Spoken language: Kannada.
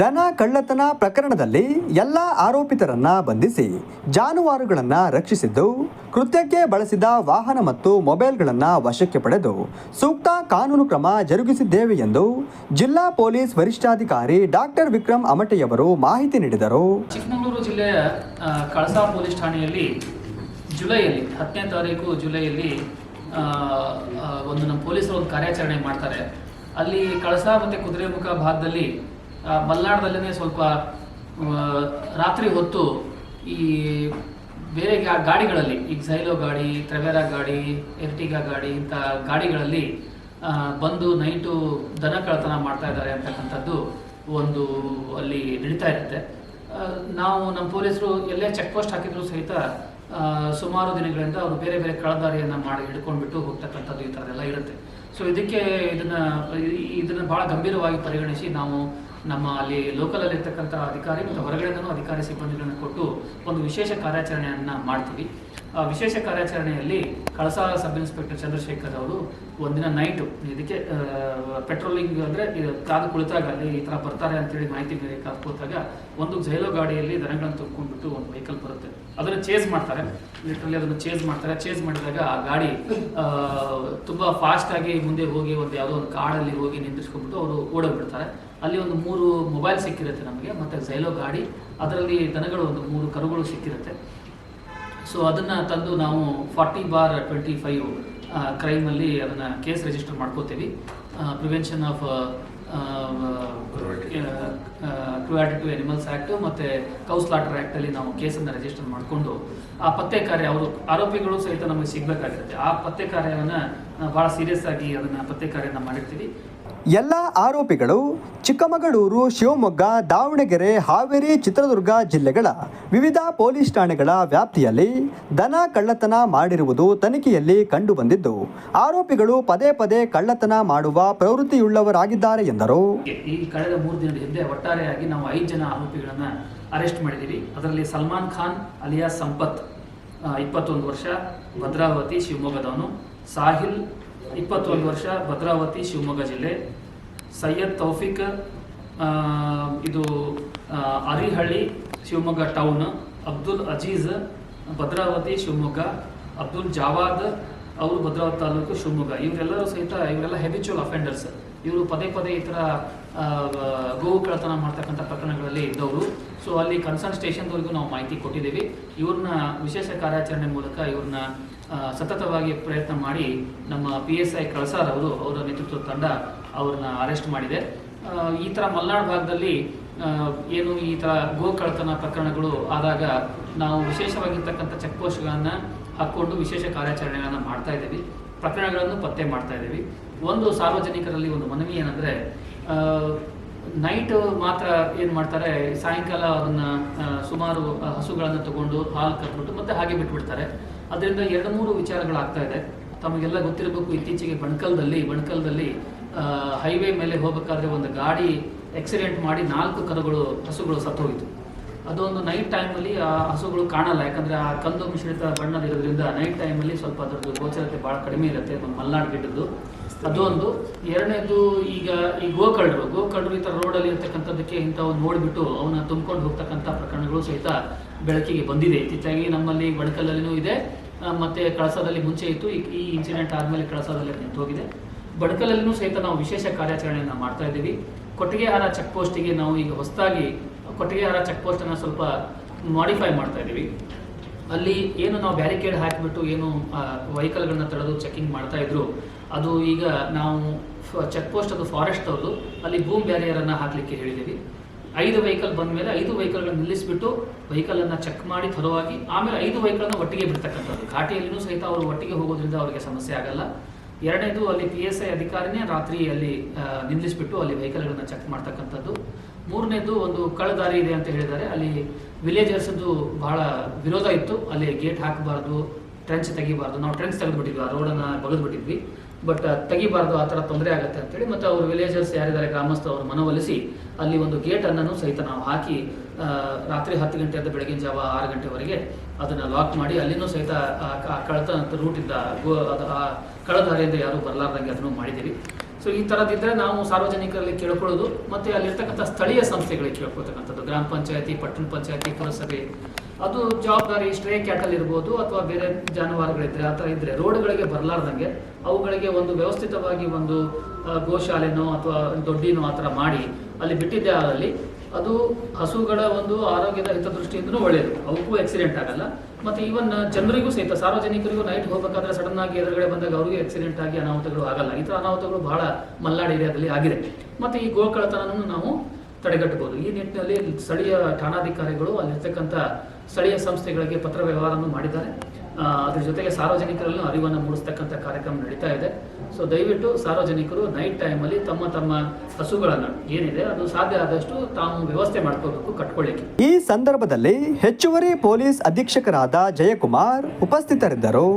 ದನ ಕಳ್ಳತನ ಪ್ರಕರಣದಲ್ಲಿ ಎಲ್ಲ ಆರೋಪಿತರನ್ನ ಬಂಧಿಸಿ ಜಾನುವಾರುಗಳನ್ನ ರಕ್ಷಿಸಿದ್ದು, ಕೃತ್ಯಕ್ಕೆ ಬಳಸಿದ ವಾಹನ ಮತ್ತು ಮೊಬೈಲ್ಗಳನ್ನು ವಶಕ್ಕೆ ಪಡೆದು ಸೂಕ್ತ ಕಾನೂನು ಕ್ರಮ ಜರುಗಿಸಿದ್ದೇವೆ ಎಂದು ಜಿಲ್ಲಾ ಪೊಲೀಸ್ ವರಿಷ್ಠಾಧಿಕಾರಿ ಡಾಕ್ಟರ್ ವಿಕ್ರಮ್ ಅಮಟೆಯವರು ಮಾಹಿತಿ ನೀಡಿದರು. ಚಿಕ್ಕಮಗಳೂರು ಜಿಲ್ಲೆಯ ಕಳಸಾ ಪೊಲೀಸ್ ಠಾಣೆಯಲ್ಲಿ ಜುಲೈಯಲ್ಲಿ, ಹತ್ತನೇ ತಾರೀಕು ಜುಲೈಯಲ್ಲಿ ಒಂದು ನಮ್ಮ ಪೊಲೀಸರು ಒಂದು ಕಾರ್ಯಾಚರಣೆ ಮಾಡ್ತಾರೆ. ಅಲ್ಲಿ ಕಳಸಾ ಮತ್ತು ಕುದುರೆಮುಖ ಭಾಗದಲ್ಲಿ ಮಲೆನಾಡದಲ್ಲೇ ಸ್ವಲ್ಪ ರಾತ್ರಿ ಹೊತ್ತು ಈ ಬೇರೆ ಗಾಡಿಗಳಲ್ಲಿ ಈಗ ಸೈಲೋ ಗಾಡಿ ಟ್ರೆವೆರಾ ಗಾಡಿ ಎರ್ಟಿಗಾ ಗಾಡಿ, ಇಂಥ ಗಾಡಿಗಳಲ್ಲಿ ಬಂದು ನೈಟು ದನ ಕಳ್ಳತನ ಮಾಡ್ತಾ ಇದ್ದಾರೆ ಅಂತಕ್ಕಂಥದ್ದು ಒಂದು ಅಲ್ಲಿ ನಡೀತಾ ಇರುತ್ತೆ. ನಾವು ನಮ್ಮ ಪೊಲೀಸರು ಎಲ್ಲೇ ಚೆಕ್ ಪೋಸ್ಟ್ ಹಾಕಿದ್ರು ಸಹಿತ ಸುಮಾರು ದಿನಗಳಿಂದ ಅವರು ಬೇರೆ ಬೇರೆ ಕಳದಾರಿಯನ್ನು ಮಾಡಿ ಹಿಡ್ಕೊಂಡ್ಬಿಟ್ಟು ಹೋಗ್ತಕ್ಕಂಥದ್ದು ಈ ಥರದ್ದೆಲ್ಲ ಇರುತ್ತೆ. ಸೊ ಇದಕ್ಕೆ ಇದನ್ನು ಇದನ್ನು ಭಾಳ ಗಂಭೀರವಾಗಿ ಪರಿಗಣಿಸಿ ನಾವು ನಮ್ಮ ಅಲ್ಲಿ ಲೋಕಲಲ್ಲಿ ಇರ್ತಕ್ಕಂಥ ಅಧಿಕಾರಿ ಮತ್ತು ಹೊರಗಡೆಯಿಂದನೂ ಅಧಿಕಾರಿ ಸಿಬ್ಬಂದಿಗಳನ್ನು ಕೊಟ್ಟು ಒಂದು ವಿಶೇಷ ಕಾರ್ಯಾಚರಣೆಯನ್ನು ಮಾಡ್ತೀವಿ. ವಿಶೇಷ ಕಾರ್ಯಾಚರಣೆಯಲ್ಲಿ ಕಳಸಾ ಸಬ್ ಇನ್ಸ್ಪೆಕ್ಟರ್ ಚಂದ್ರಶೇಖರ್ ಅವರು ಒಂದಿನ ನೈಟು ಇದಕ್ಕೆ ಪೆಟ್ರೋಲಿಂಗ್ ಅಂದರೆ ಕಾದು ಕುಳಿತಾಗ ಅಲ್ಲಿ ಈ ಥರ ಬರ್ತಾರೆ ಅಂತೇಳಿ ಮಾಹಿತಿ ಮೇಲೆ ಕಾದು ಕೂತಾಗ ಒಂದು ಜೈಲೋ ಗಾಡಿಯಲ್ಲಿ ದನಗಳನ್ನು ತುಂಬಿಕೊಂಡ್ಬಿಟ್ಟು ಒಂದು ವೆಹಿಕಲ್ ಬರುತ್ತೆ. ಅದನ್ನು ಚೇಸ್ ಮಾಡ್ತಾರೆ. ಲಿಟ್ರಲಿ ಅದನ್ನು ಚೇಸ್ ಮಾಡ್ತಾರೆ. ಚೇಸ್ ಮಾಡಿದಾಗ ಆ ಗಾಡಿ ತುಂಬ ಫಾಸ್ಟಾಗಿ ಮುಂದೆ ಹೋಗಿ ಒಂದು ಯಾವುದೋ ಒಂದು ಕಾಡಲ್ಲಿ ಹೋಗಿ ನಿಂತಿಸ್ಕೊಂಡ್ಬಿಟ್ಟು ಅವರು ಓಡೋಗ್ಬಿಡ್ತಾರೆ. ಅಲ್ಲಿ ಒಂದು ಮೂರು ಮೊಬೈಲ್ ಸಿಕ್ಕಿರುತ್ತೆ ನಮಗೆ. ಮತ್ತು ಜೈಲೋ ಗಾಡಿ, ಅದರಲ್ಲಿ ದನಗಳು ಒಂದು ಮೂರು ಕರುಗಳು ಸಿಕ್ಕಿರುತ್ತೆ. ಸೊ ಅದನ್ನು ತಂದು ನಾವು ಫಾರ್ಟಿ ಬಾರ್ ಟ್ವೆಂಟಿ ಫೈವ್ ಕ್ರೈಮಲ್ಲಿ ಅದನ್ನು ಕೇಸ್ ರಿಜಿಸ್ಟರ್ ಮಾಡ್ಕೋತೀವಿ. Prevention of cruelty to animals act ಮತ್ತು ಕೌಸ್ಲಾಟರ್ ಆ್ಯಕ್ಟಲ್ಲಿ ನಾವು ಕೇಸನ್ನು ರಿಜಿಸ್ಟರ್ ಮಾಡಿಕೊಂಡು ಆ ಪತ್ತೆ ಕಾರ್ಯ ಅವರು ಆರೋಪಿಗಳು ಸಹಿತ ನಮಗೆ ಸಿಗಬೇಕಾಗಿರುತ್ತೆ. ಆ ಪತ್ತೆ ಕಾರ್ಯವನ್ನು ಭಾಳ ಸೀರಿಯಸ್ ಆಗಿ ಅದನ್ನು ಪತ್ತೆ ಕಾರ್ಯನ ಮಾಡಿರ್ತೀವಿ. ಎಲ್ಲ ಆರೋಪಿಗಳು ಚಿಕ್ಕಮಗಳೂರು, ಶಿವಮೊಗ್ಗ, ದಾವಣಗೆರೆ, ಹಾವೇರಿ, ಚಿತ್ರದುರ್ಗ ಜಿಲ್ಲೆಗಳ ವಿವಿಧ ಪೊಲೀಸ್ ಠಾಣೆಗಳ ವ್ಯಾಪ್ತಿಯಲ್ಲಿ ದನ ಕಳ್ಳತನ ಮಾಡಿರುವುದು ತನಿಖೆಯಲ್ಲಿ ಕಂಡುಬಂದಿದ್ದು, ಆರೋಪಿಗಳು ಪದೇ ಪದೇ ಕಳ್ಳತನ ಮಾಡುವ ಪ್ರವೃತ್ತಿಯುಳ್ಳವರಾಗಿದ್ದಾರೆ ಎಂದರು. ಈ ಕಳೆದ ಮೂರು ದಿನದ ಹಿಂದೆ ಒಟ್ಟಾರೆಯಾಗಿ ನಾವು ಐದು ಜನ ಆರೋಪಿಗಳನ್ನು ಅರೆಸ್ಟ್ ಮಾಡಿದ್ದೀವಿ. ಅದರಲ್ಲಿ ಸಲ್ಮಾನ್ ಖಾನ್ ಅಲಿಯಾಸ್ ಸಂಪತ್ ಇಪ್ಪತ್ತೊಂದು ವರ್ಷ, ಭದ್ರಾವತಿ, ಶಿವಮೊಗ್ಗದವನು, ಸಾಹಿಲ್ ಇಪ್ಪತ್ತೊಂದು ವರ್ಷ ಭದ್ರಾವತಿ, ಶಿವಮೊಗ್ಗ ಜಿಲ್ಲೆ. ಸೈಯದ್ ತೌಫಿಕ್ ಇದು ಅರಿಹಳ್ಳಿ, ಶಿವಮೊಗ್ಗ ಟೌನ್. ಅಬ್ದುಲ್ ಅಜೀಜ್, ಭದ್ರಾವತಿ, ಶಿವಮೊಗ್ಗ. ಅಬ್ದುಲ್ ಜಾವಾದ್, ಅವರು ಭದ್ರಾವತಿ ತಾಲೂಕು, ಶಿವಮೊಗ್ಗ. ಇವರೆಲ್ಲರೂ ಸಹಿತ, ಇವರೆಲ್ಲ ಹೆಬಿಚುವಲ್ ಅಫೆಂಡರ್ಸ್ ಇವರು ಪದೇ ಪದೇ ಈ ಥರ ಗೋವು ಕಳ್ಳತನ ಮಾಡ್ತಕ್ಕಂಥ ಪ್ರಕರಣಗಳಲ್ಲಿ ಇದ್ದವರು. ಸೊ ಅಲ್ಲಿ ಕನ್ಸರ್ನ್ ಸ್ಟೇಷನ್ವರೆಗೂ ನಾವು ಮಾಹಿತಿ ಕೊಟ್ಟಿದ್ದೀವಿ. ಇವ್ರನ್ನ ವಿಶೇಷ ಕಾರ್ಯಾಚರಣೆ ಮೂಲಕ ಇವ್ರನ್ನ ಸತತವಾಗಿ ಪ್ರಯತ್ನ ಮಾಡಿ ನಮ್ಮ ಪಿ ಎಸ್ ಐ ಕಳಸಾರ್ ಅವರು ಅವರ ನೇತೃತ್ವದ ತಂಡ ಅವ್ರನ್ನ ಅರೆಸ್ಟ್ ಮಾಡಿದೆ. ಈ ಥರ ಮಲೆನಾಡು ಭಾಗದಲ್ಲಿ ಏನು ಈ ಥರ ಗೋ ಕಳ್ಳತನ ಪ್ರಕರಣಗಳು ಆದಾಗ ನಾವು ವಿಶೇಷವಾಗಿರ್ತಕ್ಕಂಥ ಚೆಕ್ ಪೋಸ್ಟ್ಗಳನ್ನು ಹಾಕ್ಕೊಂಡು ವಿಶೇಷ ಕಾರ್ಯಾಚರಣೆಗಳನ್ನು ಮಾಡ್ತಾ ಇದ್ದೀವಿ. ಪ್ರಕರಣಗಳನ್ನು ಪತ್ತೆ ಮಾಡ್ತಾ ಇದ್ದೀವಿ. ಒಂದು ಸಾರ್ವಜನಿಕರಲ್ಲಿ ಒಂದು ಮನವಿ ಏನಂದರೆ ನೈಟ್ ಮಾತ್ರ ಏನು ಮಾಡ್ತಾರೆ, ಸಾಯಂಕಾಲ ಅದನ್ನು ಸುಮಾರು ಹಸುಗಳನ್ನು ತಗೊಂಡು ಹಾಲು ಕಟ್ಬಿಟ್ಟು ಮತ್ತೆ ಹಾಗೆ ಬಿಟ್ಬಿಡ್ತಾರೆ. ಅದರಿಂದ ಎರಡು ಮೂರು ವಿಚಾರಗಳಾಗ್ತಾ ಇದೆ. ತಮಗೆಲ್ಲ ಗೊತ್ತಿರಬೇಕು, ಇತ್ತೀಚೆಗೆ ಬಣ್ಕಲ್ದಲ್ಲಿ ಬಣ್ಕಲ್ದಲ್ಲಿ ಹೈವೇ ಮೇಲೆ ಹೋಗಬೇಕಾದ್ರೆ ಒಂದು ಗಾಡಿ ಆಕ್ಸಿಡೆಂಟ್ ಮಾಡಿ ನಾಲ್ಕು ಕರುಗಳು, ಹಸುಗಳು ಸತ್ತೋಯಿತು ಅದೊಂದು ನೈಟ್ ಟೈಮಲ್ಲಿ ಆ ಹಸುಗಳು ಕಾಣಲ್ಲ. ಯಾಕಂದ್ರೆ ಆ ಕಂದು ಮಿಶ್ರಿತ ಬಣ್ಣದಿರೋದ್ರಿಂದ ನೈಟ್ ಟೈಮಲ್ಲಿ ಸ್ವಲ್ಪ ಅದರದ್ದು ಗೋಚರತೆ ಭಾಳ ಕಡಿಮೆ ಇರುತ್ತೆ ಮಲ್ನಾಡು ಗಿಡದ್ದು ಅದೊಂದು. ಎರಡನೇದು ಈಗ ಈ ಗೋಕರ್ಣರು ಗೋಕರ್ಣರು ಈ ಥರ ರೋಡಲ್ಲಿ ಇರ್ತಕ್ಕಂಥದ್ದಕ್ಕೆ ಇಂಥವು ನೋಡಿಬಿಟ್ಟು ಅವನ್ನ ತುಂಬಿಕೊಂಡು ಹೋಗ್ತಕ್ಕಂಥ ಪ್ರಕರಣಗಳು ಸಹಿತ ಬೆಳಕಿಗೆ ಬಂದಿದೆ. ಇತ್ತೀಚಾಗಿ ನಮ್ಮಲ್ಲಿ ಬಣಕಲ್ಲಲ್ಲಿನೂ ಇದೆ. ಮತ್ತೆ ಕಳಸದಲ್ಲಿ ಮುಂಚೆ ಇತ್ತು. ಈ- ಇನ್ಸಿಡೆಂಟ್ ಆದಮೇಲೆ ಕಳಸದಲ್ಲಿ ನಿಂತು ಹೋಗಿದೆ ಬಡ್ಕಲಲ್ಲಿನೂ ಸಹಿತ ನಾವು ವಿಶೇಷ ಕಾರ್ಯಾಚರಣೆಯನ್ನು ಮಾಡ್ತಾ ಇದ್ದೀವಿ. ಕೊಟ್ಟಿಗೆಹಾರ ಚೆಕ್ ಪೋಸ್ಟಿಗೆ ನಾವು ಈಗ ಹೊಸದಾಗಿ ಕೊಟ್ಟಿಗೆಹಾರ ಚೆಕ್ ಪೋಸ್ಟನ್ನು ಸ್ವಲ್ಪ ಮಾಡಿಫೈ ಮಾಡ್ತಾ ಇದ್ದೀವಿ. ಅಲ್ಲಿ ಏನು ನಾವು ಬ್ಯಾರಿಕೇಡ್ ಹಾಕಿಬಿಟ್ಟು ಏನು ವೆಹಿಕಲ್ಗಳನ್ನ ತಡೆದು ಚೆಕಿಂಗ್ ಮಾಡ್ತಾ ಇದ್ರು. ಅದು ಈಗ ನಾವು ಚೆಕ್ ಪೋಸ್ಟ್ ಅದು ಫಾರೆಸ್ಟ್ ಅವರು ಅಲ್ಲಿ ಬೂಮ್ ಬ್ಯಾರಿಯರನ್ನು ಹಾಕಲಿಕ್ಕೆ ಹೇಳಿದ್ದೀವಿ ಐದು ವೆಹಿಕಲ್ ಬಂದ ಮೇಲೆ ಐದು ವೆಹಿಕಲ್ಗಳನ್ನ ನಿಲ್ಲಿಸಿಬಿಟ್ಟು ವೆಹಿಕಲನ್ನು ಚೆಕ್ ಮಾಡಿ ತರುವಾಗಿ ಆಮೇಲೆ ಐದು ವೆಹಿಕಲ್ನ ಒಟ್ಟಿಗೆ ಬಿಡ್ತಕ್ಕಂಥದ್ದು. ಘಾಟಿಯಲ್ಲಿಯೂ ಸಹಿತ ಅವರು ಒಟ್ಟಿಗೆ ಹೋಗೋದ್ರಿಂದ ಅವರಿಗೆ ಸಮಸ್ಯೆ ಆಗಲ್ಲ. ಎರಡನೇದು ಅಲ್ಲಿ ಪಿ ಎಸ್ ಐ ಅಧಿಕಾರಿನೇ ರಾತ್ರಿ ಅಲ್ಲಿ ನಿಲ್ಲಿಸಿಬಿಟ್ಟು ಅಲ್ಲಿ ವೆಹಿಕಲ್ಗಳನ್ನು ಚೆಕ್ ಮಾಡ್ತಕ್ಕಂಥದ್ದು. ಮೂರನೇದು ಒಂದು ಕಳ್ಳದಾರಿ ಇದೆ ಅಂತ ಹೇಳಿದ್ದಾರೆ. ಅಲ್ಲಿ ವಿಲೇಜರ್ಸದ್ದು ಬಹಳ ವಿರೋಧ ಇತ್ತು. ಅಲ್ಲಿ ಗೇಟ್ ಹಾಕಬಾರ್ದು ಟ್ರೆಂಚ್ ತೆಗಿಬಾರ್ದು. ನಾವು ಟ್ರೆಂಚ್ ತೆಗೆದುಬಿಟ್ಟಿದ್ವಿ, ಆ ರೋಡನ್ನು ಬಗೆದ್ಬಿಟ್ಟಿದ್ವಿ. ಬಟ್ ತೆಗಿಬಾರ್ದು, ಆ ಥರ ತೊಂದರೆ ಆಗುತ್ತೆ ಅಂತೇಳಿ ಮತ್ತು ಅವ್ರ ವಿಲೇಜರ್ಸ್ ಯಾರಿದ್ದಾರೆ ಗ್ರಾಮಸ್ಥರು ಅವರು ಮನವೊಲಿಸಿ ಅಲ್ಲಿ ಒಂದು ಗೇಟನ್ನು ಸಹಿತ ನಾವು ಹಾಕಿ ರಾತ್ರಿ ಹತ್ತು ಗಂಟೆಯಿಂದ ಬೆಳಗಿನ ಜಾವ ಆರು ಗಂಟೆವರೆಗೆ ಅದನ್ನು ಲಾಕ್ ಮಾಡಿ ಅಲ್ಲಿನೂ ಸಹಿತ, ಆ ಕ- ಆ ಕಳತ ರೂಟಿಂದ ಗೋ, ಅದು, ಆ ಕಳದಾರಿಯಿಂದ ಯಾರೂ ಬರಲಾರ್ದಂಗೆ ಅದನ್ನು ಮಾಡಿದ್ದೀವಿ. ಸೊ ಈ ಥರದಿದ್ದರೆ ನಾವು ಸಾರ್ವಜನಿಕರಲ್ಲಿ ಕೇಳ್ಕೊಳ್ಳೋದು ಮತ್ತು ಅಲ್ಲಿರ್ತಕ್ಕಂಥ ಸ್ಥಳೀಯ ಸಂಸ್ಥೆಗಳಿಗೆ ಕೇಳ್ಕೊಳ್ತಕ್ಕಂಥದ್ದು. ಗ್ರಾಮ ಪಂಚಾಯತಿ, ಪಟ್ಟಣ ಪಂಚಾಯತಿ, ಪುರಸಭೆ ಅದು ಜವಾಬ್ದಾರಿ ಸ್ಟ್ರೇ ಕ್ಯಾಟಲ್ ಇರ್ಬೋದು ಅಥವಾ ಬೇರೆ ಜಾನುವಾರುಗಳಿದ್ರೆ, ಆ ಥರ ಇದ್ದರೆ ರೋಡ್ಗಳಿಗೆ ಬರಲಾರ್ದಂಗೆ ಅವುಗಳಿಗೆ ಒಂದು ವ್ಯವಸ್ಥಿತವಾಗಿ ಒಂದು ಗೋಶಾಲೆನೋ ಅಥವಾ ದೊಡ್ಡಿನೋ ಆ ಥರ ಮಾಡಿ ಅಲ್ಲಿ ಬಿಟ್ಟಿದ್ದೆ ಆದಲ್ಲಿ ಅದು ಹಸುಗಳ ಒಂದು ಆರೋಗ್ಯದ ಹಿತದೃಷ್ಟಿಯಿಂದನೂ ಒಳ್ಳೆಯದು ಅವಕ್ಕೂ ಆಕ್ಸಿಡೆಂಟ್ ಆಗಲ್ಲ. ಮತ್ತು ಈವನ್ ಜನರಿಗೂ ಸಹಿತ, ಸಾರ್ವಜನಿಕರಿಗೂ ನೈಟ್ ಹೋಗಬೇಕಾದ್ರೆ ಸಡನ್ ಆಗಿ ಎದುರುಗಡೆ ಬಂದಾಗ ಅವರಿಗೂ ಆಕ್ಸಿಡೆಂಟ್ ಆಗಿ ಅನಾಹುತಗಳು ಆಗಲ್ಲ. ಈ ಥರ ಅನಾಹುತಗಳು ಬಹಳ ಮಲ್ನಾಡ್ ಏರಿಯಾದಲ್ಲಿ ಆಗಿದೆ. ಮತ್ತು ಈ ಗೋಕಳತನವನ್ನು ನಾವು ತಡೆಗಟ್ಟಬಹುದು. ಈ ನಿಟ್ಟಿನಲ್ಲಿ ಸ್ಥಳೀಯ ಠಾಣಾಧಿಕಾರಿಗಳು ಅಲ್ಲಿರ್ತಕ್ಕಂಥ ಸ್ಥಳೀಯ ಸಂಸ್ಥೆಗಳಿಗೆ ಪತ್ರ ವ್ಯವಹಾರವನ್ನು ಮಾಡಿದ್ದಾರೆ. ಅದರ ಜೊತೆಗೆ ಸಾರ್ವಜನಿಕರಲ್ಲೂ ಅರಿವನ್ನು ಮೂಡಿಸ್ತಕ್ಕಂಥ ಕಾರ್ಯಕ್ರಮ ನಡೀತಾ ಇದೆ. ಸೊ ದಯವಿಟ್ಟು ಸಾರ್ವಜನಿಕರು ನೈಟ್ ಟೈಮಲ್ಲಿ ತಮ್ಮ ತಮ್ಮ ಹಸುಗಳನ್ನು ಏನಿದೆ ಅದು ಸಾಧ್ಯ ಆದಷ್ಟು ತಾವು ವ್ಯವಸ್ಥೆ ಮಾಡ್ಕೋಬೇಕು ಕಟ್ಕೊಳ್ಳಿಕ್ಕೆ. ಈ ಸಂದರ್ಭದಲ್ಲಿ ಹೆಚ್ಚುವರಿ ಪೊಲೀಸ್ ಅಧೀಕ್ಷಕರಾದ ಜಯಕುಮಾರ್ ಉಪಸ್ಥಿತರಿದ್ದರು.